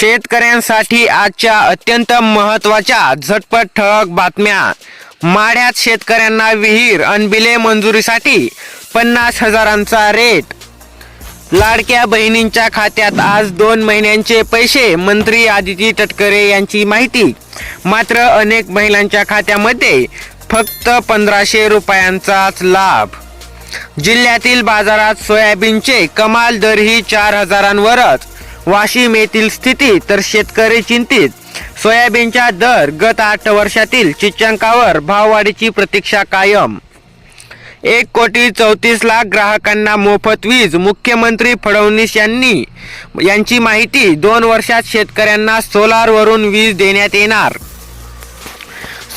शेतकऱ्यांसाठी आजच्या अत्यंत महत्त्वाच्या झटपट ठळक बातम्या. माढ्यात शेतकऱ्यांना विहीर अनबिले मंजुरीसाठी पन्नास हजारांचा रेट. लाडक्या बहिणींच्या खात्यात आज दोन महिन्यांचे पैसे मंत्री आदिती तटकरे यांची माहिती. मात्र अनेक महिलांच्या खात्यामध्ये फक्त पंधराशे रुपयांचाच लाभ. जिल्ह्यातील बाजारात सोयाबीनचे कमाल दरही चार हजारांवरच. वाशिम येथील स्थिती तर शेतकरी चिंतित. सोयाबीनच्या दर गत आठ वर्षातील चिच्चांकावर भाववाढीची प्रतीक्षा कायम. एक कोटी चौतीस लाख ग्राहकांना मोफत वीज मुख्यमंत्री फडणवीस यांनी यांची माहिती दोन वर्षात शेतकऱ्यांना सोलारवरून वीज देण्यात येणार.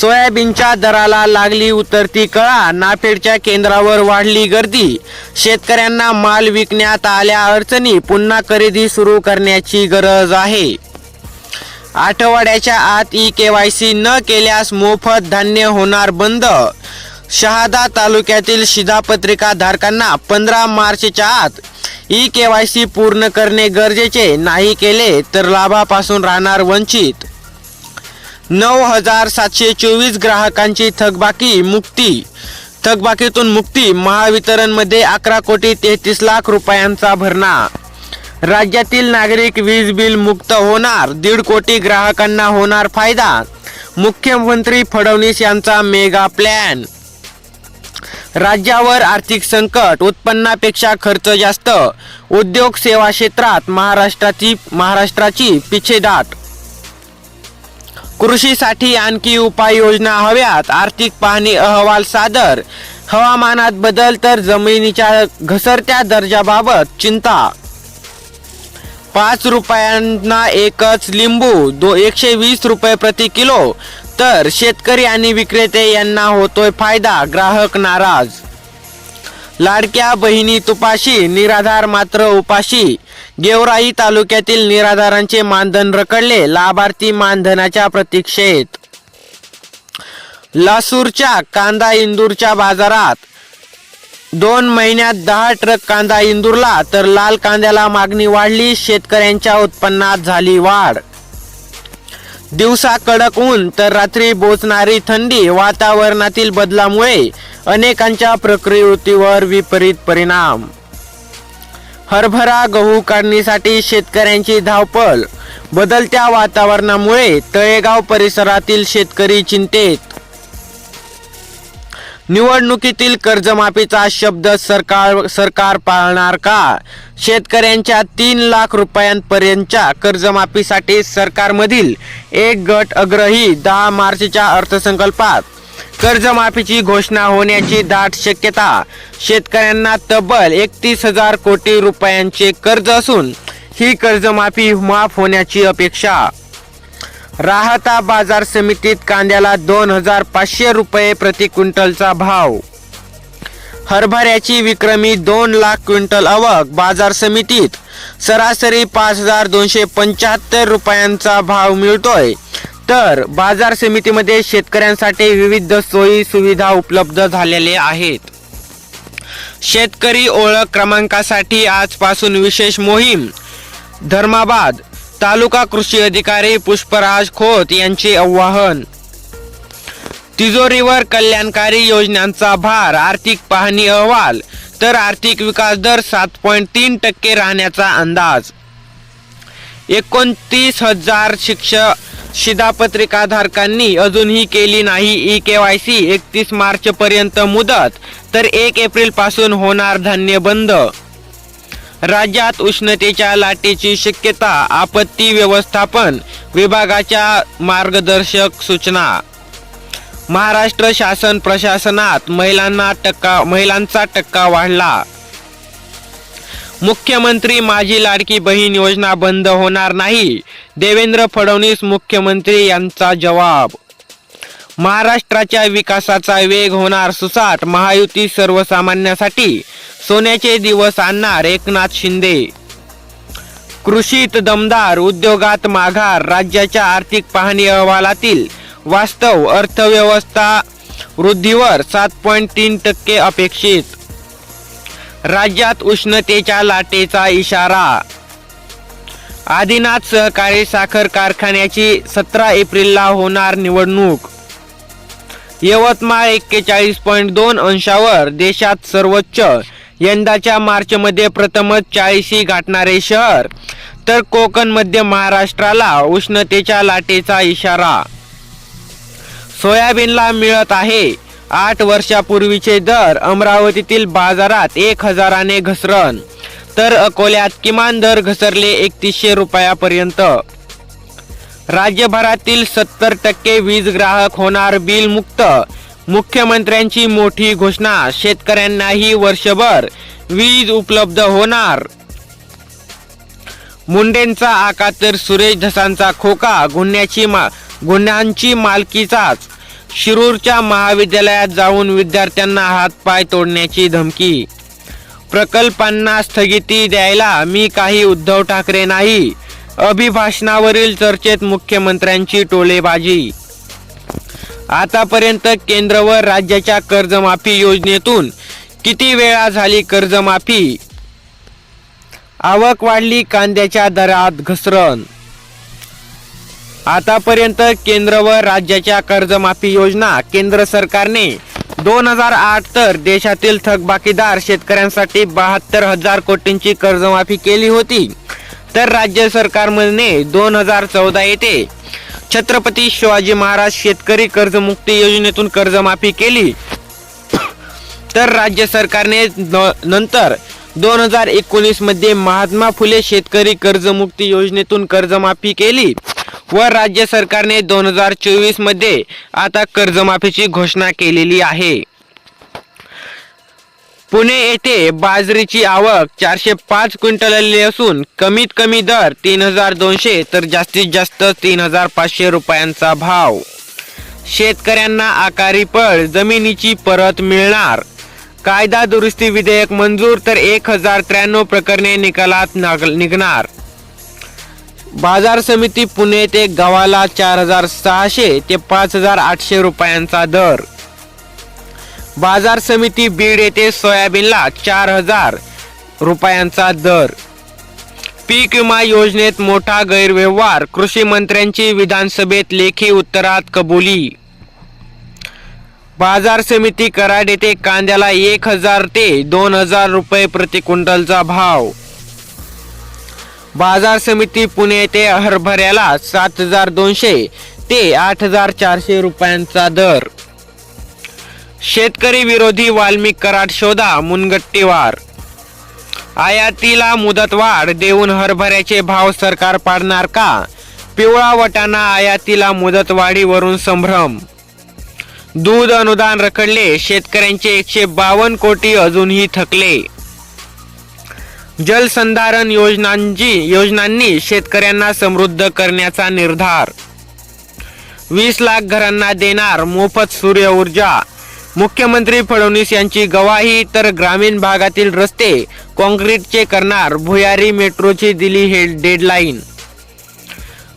सोयाबीनच्या दराला लागली उतरती कळा. नाफेडच्या केंद्रावर वाढली गर्दी. शेतकऱ्यांना माल विकण्यात आल्या अडचणी. पुन्हा खरेदी सुरू करण्याची गरज आहे. आठवड्याच्या आत ई केवायसी न केल्यास मोफत धान्य होणार बंद. शहादा तालुक्यातील शिधापत्रिका धारकांना पंधरा मार्चच्या आत ई केवायसी पूर्ण करणे गरजेचे. नाही केले तर लाभापासून राहणार वंचित. नऊ हजार सातशे चोवीस ग्राहकांची थकबाकी मुक्ती. थकबाकीतून मुक्ती महावितरणमध्ये अकरा कोटी तेहतीस लाख रुपयांचा भरणा. राज्यातील नागरिक वीज बिल मुक्त होणार दीड कोटी ग्राहकांना होणार फायदा. मुख्यमंत्री फडणवीस यांचा मेगा प्लॅन. राज्यावर आर्थिक संकट उत्पन्नापेक्षा खर्च जास्त. उद्योग सेवा क्षेत्रात महाराष्ट्राची महाराष्ट्राची पिछेदाट. कृषीसाठी आणखी उपाययोजना हव्यात. आर्थिक पाहणी अहवाल सादर. हवामानात बदल तर जमिनीच्या घसरत्या दर्जाबाबत चिंता. पाच रुपयांना एकच लिंबू दो एकशे वीस रुपये प्रति किलो. तर शेतकरी आणि विक्रेते यांना होतोय फायदा ग्राहक नाराज. लाडक्या बहिणी तुपाशी निराधार मात्र उपाशी. गेवराई तालुक्यातील निराधारांचे मानधन रखडले. लाभार्थी मानधनाच्या प्रतीक्षेत. लासूरच्या कांदा इंदूरच्या बाजारात. दोन महिन्यात दहा ट्रक कांदा इंदूरला तर लाल कांद्याला मागणी वाढली शेतकऱ्यांच्या उत्पन्नात झाली वाढ. दिवसा कडक ऊन तर रात्री बोचणारी थंडी वातावरणातील बदलामुळे अनेकांच्या प्रकृतीवर विपरीत परिणाम. हरभरा गहू काढणीसाठी शेतकऱ्यांची धावपळ. बदलत्या वातावरणामुळे तळेगाव परिसरातील शेतकरी चिंतेत. निवडणुकीतील कर्जमाफीचा शब्द सरकार सरकार पाळणार का? शेतकऱ्यांच्या तीन लाख रुपयांपर्यंतच्या कर्जमाफीसाठी सरकारमधील एक गट अग्रही दहा मार्चच्या अर्थसंकल्पात. कर्जमाफीची घोषणा होण्याची दाट शक्यता. शेतकऱ्यांना तब्बल एकतीस हजार कोटी रुपयांचे कर्ज असून ही कर्जमाफी माफ होण्याची अपेक्षा. राहता बाजार समितीत कांद्याला दोन हजार पाचशे रुपये प्रति क्विंटलचा भाव. हरभऱ्याची विक्रमी दोन लाख क्विंटल आवक बाजार समितीत. सरासरी पाच हजार दोनशे पंच्याहत्तर रुपयांचा भाव मिळतोय. तर बाजार समितीमध्ये शेतकऱ्यांसाठी विविध सोयी सुविधा उपलब्ध झालेले आहेत. शेतकरी ओळख क्रमांकासाठी आजपासून विशेष मोहीम. धर्माबाद तालुका कृषी अधिकारी पुष्पराज खोत यांचे आवाहन. तिजोरीवर कल्याणकारी योजनांचा भार आर्थिक पाहणी अहवाल तर आर्थिक विकास दर सात पॉईंट तीन टक्के राहण्याचा अंदाज. एकोणतीस हजार शिक्षक शिधापत्रिकाधारकांनी अजूनही केली नाही ई के वाय सी एकतीस मार्च पर्यंत मुदत तर एक एप्रिलपासून होणार धान्य बंद. राज्यात उष्णतेच्या लाटेची शक्यता आपत्ती व्यवस्थापन विभागाच्या मार्गदर्शक सूचना. महाराष्ट्र शासन प्रशासनात महिलांना टक्का महिलांचा टक्का वाढला. मुख्यमंत्री माझी लाडकी बहीण योजना बंद होणार नाही. देवेंद्र फडणवीस मुख्यमंत्री यांचा जवाब. महाराष्ट्राच्या विकासाचा वेग होणार सुसाट महायुती सर्वसामान्यांसाठी सोन्याचे दिवस आणणार एकनाथ शिंदे. कृषीत दमदार उद्योगात माघार राज्याच्या आर्थिक पाहणी अहवालातील वास्तव अर्थव्यवस्था वृद्धीवर सात पॉईंट तीन टक्के अपेक्षित. राज्यात उष्णतेच्या लाटेचा इशारा. आदिनाथ सहकारी साखर कारखान्याची सतरा एप्रिलला होणार निवडणूक. यवतमाळ एक्केचाळीस पॉईंट दोन अंशावर देशात सर्वोच्च यंदाच्या मार्चमध्ये प्रथमच चाळीशी गाठणारे शहर. तर कोकण मध्य महाराष्ट्राला उष्णतेच्या लाटेचा इशारा. सोयाबीनला मिळत आहे. आठ वर्षापूर्वीचे दर अमरावतीतील बाजारात एक हजाराने घसरण. तर अकोल्यात किमान दर घसरले एकतीसशे रुपयापर्यंत. राज्यभरातील सत्तर टक्के वीज ग्राहक होणार बिल मुक्त. मुख्यमंत्र्यांची मोठी घोषणा शेतकऱ्यांनाही वर्षभर वीज उपलब्ध होणार. मुंडेंचा आका तर सुरेश धसांचा खोका गुन्ह्याची मा गुन्ह्यांची मालकीचाच. शिरूरच्या महाविद्यालयात जाऊन विद्यार्थ्यांना हातपाय तोडण्याची धमकी. प्रकल्पांना स्थगिती द्यायला मी काही उद्धव ठाकरे नाही अभिभाषणावरील चर्चेत मुख्यमंत्र्यांची टोलेबाजी. आतापर्यंत केंद्र व राज्याच्या कर्जमाफी योजनेतून किती वेळा झाली कर्जमाफी? आवक वाढली कांद्याच्या दरात घसरण. आतापर्यंत केंद्र व राज्याच्या कर्जमाफी योजना केंद्र सरकारने दोन हजार आठ तर देशातील थकबाकीदार शेतकऱ्यांसाठी बहात्तर हजार कोटींची कर्जमाफी केली होती. तर राज्य सरकारने दोन हजार चौदा येथे छत्रपती शिवाजी महाराज शेतकरी कर्जमुक्ती योजनेतून कर्जमाफी केली. तर राज्य सरकारने न- नंतर दोन हजार एकोणीसमध्ये महात्मा फुले शेतकरी कर्जमुक्ती योजनेतून कर्जमाफी केली. व राज्य सरकारने दोन हजार चोवीसमध्ये आता कर्जमाफीची घोषणा केलेली आहे. पुणे येथे बाजरीची आवक चारशे पाच क्विंटल असून कमीत कमी दर तीन हजार दोनशे तर जास्तीत जास्त तीन हजार पाचशे रुपयांचा भाव. शेतकऱ्यांना आकारी पळ जमिनीची परत मिळणार. कायदा दुरुस्ती विधेयक मंजूर तर एक हजार त्र्याण्णव प्रकरणे निकालात निघणार. बाजार समिती पुणे ते गावाला चार हजार सहाशे ते पाच हजार आठशे रुपयांचा दर. बाजार समिती बीड येथे सोयाबीनला चार हजार रुपयांचा दर. पीक विमा योजनेत मोठा गैरव्यवहार कृषी मंत्र्यांची विधानसभेत लेखी उत्तरात कबुली. बाजार समिती कराड येथे कांद्याला एक हजार ते दोन हजार रुपये प्रति क्विंटलचा भाव. बाजार समिती पुणे येथे हरभऱ्याला सात हजार दोनशे ते आठ हजार चारशे रुपयांचा दर. शेतकरी विरोधी वाल्मिक कराड शोधा मुनगट्टीवार. आयातीला मुदतवाढ देऊन हरभऱ्याचे भाव सरकार पाडणार का? पिवळा वटाणा आयातीला मुदतवाढीवरून संभ्रम. दूध अनुदान रखडले शेतकऱ्यांचे एकशे बावन्न कोटी अजूनही थकले. जलसंधारण योजनांची योजनांनी शेतकऱ्यांना समृद्ध करण्याचा निर्धार. वीस लाख घरांना देणार मोफत सूर्य ऊर्जा. मुख्यमंत्री फडणवीस यांची गवाही तर ग्रामीण भागातील रस्ते कॉन्क्रीटचे करणार भुयारी मेट्रोची दिली हे डेडलाईन.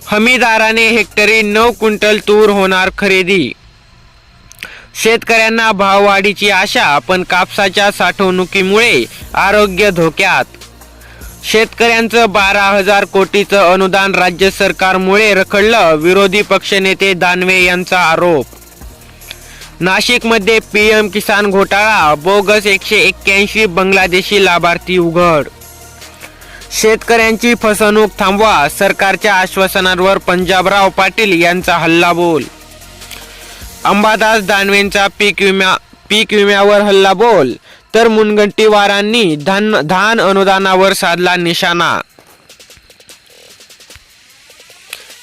हमीदाराने हेक्टरी नऊ क्विंटल तूर होणार खरेदी. शेतकऱ्यांना भाववाढीची आशा पण कापसाच्या साठवणुकीमुळे आरोग्य धोक्यात. शेतकऱ्यांचं बारा हजार कोटीचं अनुदान राज्य सरकारमुळे रखडलं विरोधी पक्षनेते दानवे यांचा आरोप. नाशिकमध्ये पीएम किसान घोटाळा बोगस एकशे एक्क्याऐंशी बांगलादेशी लाभार्थी उघड. शेतकऱ्यांची फसवणूक थांबवा सरकारच्या आश्वासनांवर पंजाबराव पाटील यांचा हल्लाबोल. अंबादास दानवेंचा पीक विम्या पीक विम्यावर हल्लाबोल. तर मुनगंटीवारांनी धान धान अनुदानावर साधला निशाणा.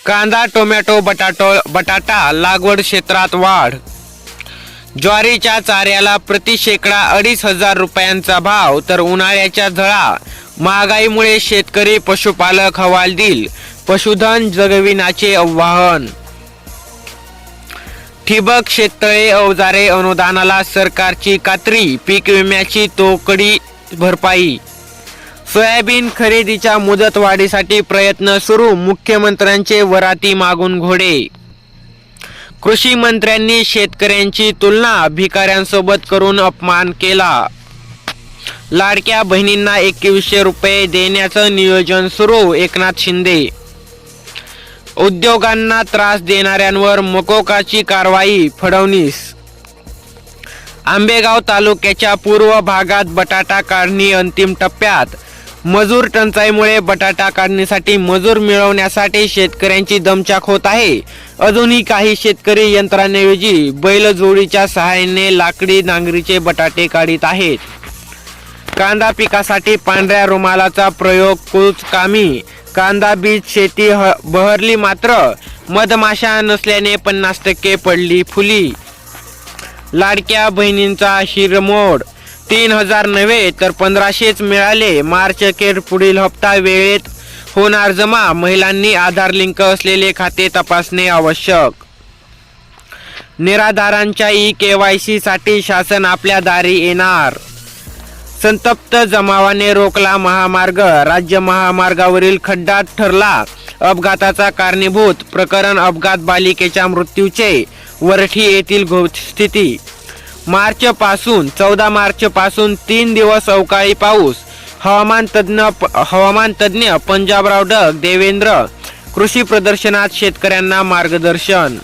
कांदा टोमॅटो बटाटो बटाटा लागवड क्षेत्रात वाढ. ज्वारीच्या चाऱ्याला प्रति शेकडा अडीच हजार रुपयांचा भाव तर उन्हाळ्याच्या झळा. महागाईमुळे शेतकरी पशुपालक हवालदिल. पशुधन जगविण्याचे आव्हान. ठिबक शेततळे अवजारे अनुदानाला सरकारची कात्री पीक विम्याची तोकडी भरपाई. सोयाबीन खरेदीच्या मुदतवाढीसाठी प्रयत्न सुरू मुख्यमंत्र्यांचे वराती मागून घोडे. कृषी मंत्र्यांनी शेतकऱ्यांची तुलना भिकाऱ्यांसोबत करून अपमान केला. लाडक्या बहिणींना एकवीसशे रुपये देण्याचं नियोजन सुरू एकनाथ शिंदे उद्योगांना त्रास देणाऱ्यांवर मकोकाची कारवाई फडवणीस आंबेगाव तालुक्याच्या पूर्व भागात बटाटा काढणी अंतिम टप्प्यात. मजूर टंचाईमुळे बटाटा काढणीसाठी मजूर मिळवण्यासाठी शेतकऱ्यांची दमचाक होत आहे. अजूनही काही शेतकरी यंत्रांऐवजी बैलजोडीच्या सहाय्याने लाकडी नांगरीचे बटाटे काढीत आहेत. कांदा पिकासाठी पांढऱ्या रुमालाचा प्रयोग कुचकामी कांदा बीज शेती ह- बहरली मात्र मधमाशा नसल्याने पन्नास टक्के पडली फुली. लाडक्या बहिणींचा शिरमोड. तीन हजार नव्हे तर पंधराशेच मिळाले. मार्च अखेर पुढील हप्ता वेळेत होणार जमा. महिलांनी आधार लिंक असलेले खाते तपासणे आवश्यक. निराधारांच्या ई के वायसाठी शासन आपल्या दारी येणार. संतप्त जमावाने रोखला महामार्ग. राज्य महामार्गावरील खड्डा ठरला अपघाताचा कारणीभूत प्रकरण अपघात बालिकेच्या मृत्यूचे. वरठी येथील स्थिती मार्च पासून चौदा मार्च पासून तीन दिवस अवकाळी पाऊस. हवामान तज्ञ हवामान तज्ज्ञ पंजाबराव डग देवेंद्र. कृषी प्रदर्शनात शेतकऱ्यांना मार्गदर्शन.